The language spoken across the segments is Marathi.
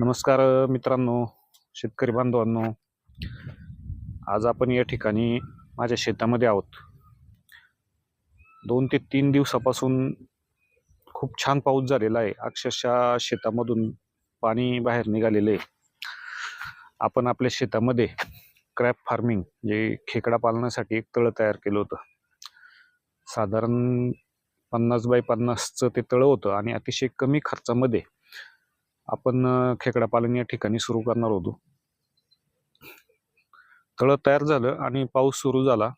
नमस्कार मित्रांनो शेतकरी बांधवांनो. आज आपण या ठिकाणी माझ्या शेतामध्ये आहोत. दोन ते तीन दिवसापासून खूप छान पाऊस झालेला आहे. अक्षरशः शेतामधून पाणी बाहेर निघालेलं आहे. आपण आपल्या शेतामध्ये क्रॅप फार्मिंग जे खेकडा पालनासाठी एक तळं तयार केलं होतं. साधारण पन्नास बाय पन्नासचं ते तळं होतं आणि अतिशय कमी खर्चामध्ये आपण खेकडा पालन या ठिकाणी सुरू करणार होतो. तळं तयार झालं आणि पाऊस सुरू झाला.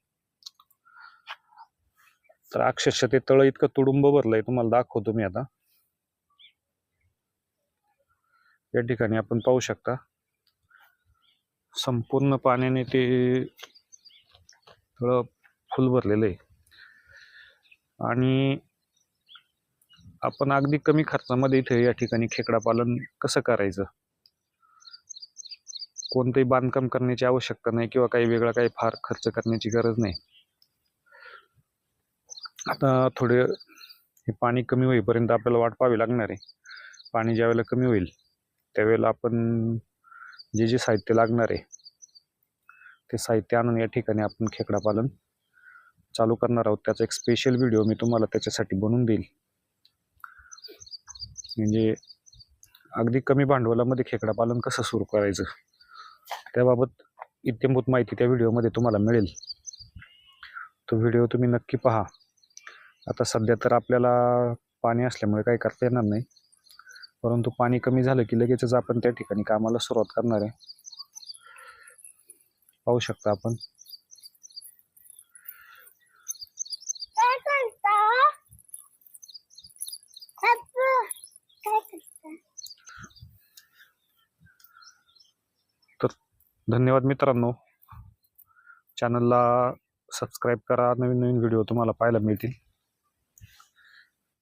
तर अक्षरशः ते तळं इतकं तुडुंब भरलंय तुम्हाला दाखवतो मी आता. या ठिकाणी आपण पाहू शकता. संपूर्ण पाण्याने ते तळं फुल भरलेलं आहे. आणि आपण अगदी कमी खर्चामध्ये इथे या ठिकाणी खेकडा पालन कसं करायचं? कोणतंही बांधकाम करण्याची आवश्यकता नाही किंवा काही वेगळा काही फार खर्च करण्याची गरज नाही. आता थोडे हे पाणी कमी होईपर्यंत आपल्याला वाट पाहावी लागणार आहे. पाणी ज्या वेळेला कमी होईल त्यावेळेला आपण जे जे साहित्य लागणार आहे ते साहित्य आणून या ठिकाणी आपण खेकडा पालन चालू करणार आहोत. त्याचा एक स्पेशल व्हिडिओ मी तुम्हाला त्याच्यासाठी बनवून देईल. म्हणजे अगदी कमी भांडवलामध्ये खेकडा पालन कसं सुरू करायचं? त्याबाबत इत्यंभूत माहिती त्या व्हिडिओमध्ये तुम्हाला मिळेल. तो व्हिडिओ तुम्ही नक्की पहा. आता सध्या तर आपल्याला पाणी असल्यामुळे काही करता येणार नाही. परंतु पाणी कमी झालं की लगेचच आपण त्या ठिकाणी कामाला सुरुवात करणार आहे. पाहू शकता आपण काय करता अप्पू, काय करता धन्यवाद मित्रांनो. चॅनलला सबस्क्राईब करा. नवीन नवीन व्हिडिओ तुम्हाला पाहायला मिळतील.